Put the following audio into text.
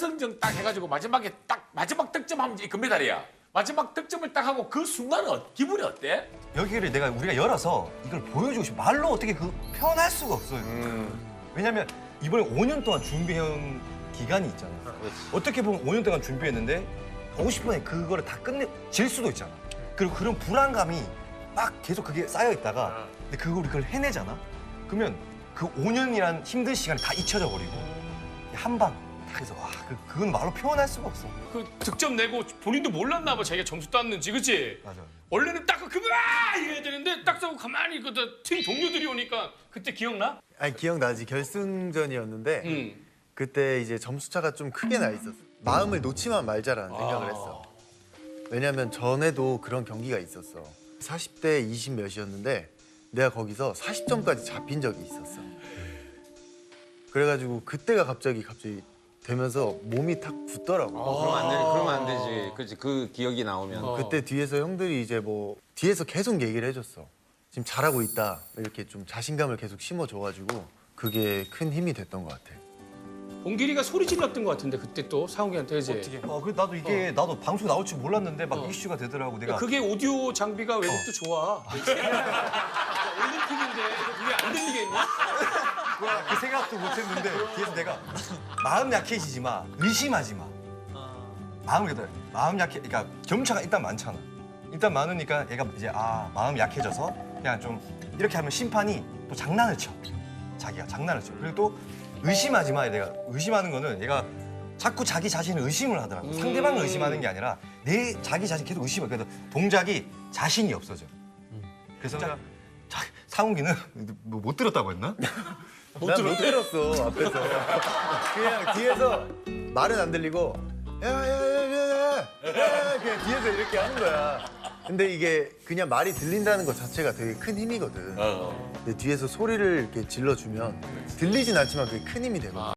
결승전 딱 해가지고 마지막에 딱 마지막 득점하면 이제 금메달이야. 마지막 득점을 딱 하고 그 순간은 어- 기분이 어때? 여기를 내가 우리가 열어서 이걸 보여주고 싶어. 말로 어떻게 그 표현할 수가 없어요. 왜냐면 이번에 5년 동안 준비해온 기간이 있잖아. 어떻게 보면 5년 동안 준비했는데 50분에 그거를 다 끝내 질 수도 있잖아. 그리고 그런 불안감이 막 계속 그게 쌓여 있다가 근데 그걸 그걸 해내잖아. 그러면 그 5년이란 힘든 시간이 다 잊혀져 버리고 한 방 딱 해서 와 그, 그건 말로 표현할 수가 없어. 그 득점 내고 본인도 몰랐나 봐 자기가 점수 땄는지 그치? 맞아. 원래는 딱 그거 아 이래야 되는데 딱 서고 가만히 그팀 동료들이 오니까 그때 기억나? 아니 기억나지 결승전이었는데 응. 그때 이제 점수 차가 좀 크게 나 있었어. 마음을 놓지만 말자라는 생각을 했어. 왜냐면 전에도 그런 경기가 있었어. 40대 20 몇이었는데 내가 거기서 40점까지 잡힌 적이 있었어. 그래가지고 그때가 갑자기 갑자기 되면서 몸이 탁 붙더라고. 그러면 안 되, 그러면 안 되지. 그렇지. 그 기억이 나오면. 그때 뒤에서 형들이 이제 뭐 뒤에서 계속 얘기를 해줬어. 지금 잘하고 있다. 이렇게 좀 자신감을 계속 심어줘가지고 그게 큰 힘이 됐던 것 같아. 봉길이가 소리 질렀던 것 같은데 그때 또 상욱이한테 그지? 어떻게? 어, 그 나도 이게 나도 방송 나올 줄 몰랐는데 막 이슈가 되더라고. 내가 그게 오디오 장비가 외국도 좋아. 올림픽인데 그게 안 들리겠냐? 그 생각도 못했는데 뒤에서 내가 마음 약해지지 마 의심하지 마. 마음을 그대로 마음 약해 그러니까 점차가 일단 많잖아. 일단 많으니까 얘가 이제 아 마음 약해져서 그냥 좀 이렇게 하면 심판이 또 장난을 쳐. 자기가 장난을 쳐. 그리고 또 의심하지 마 내가. 의심하는 거는 얘가 자꾸 자기 자신을 의심을 하더라고. 상대방을 의심하는 게 아니라 내 자기 자신 계속 의심해. 그래서 동작이 자신이 없어져. 그래서 자, 상욱이는 뭐 못 들었다고 했나? 난못 들었어 앞에서. 그냥 뒤에서 말은 안 들리고 야야야야야 그냥 뒤에서 이렇게 하는 거야. 근데 이게 그냥 말이 들린다는 것 자체가 되게 큰 힘이거든. 근데 뒤에서 소리를 이렇게 질러주면 들리진 않지만 그게 큰 힘이 되거든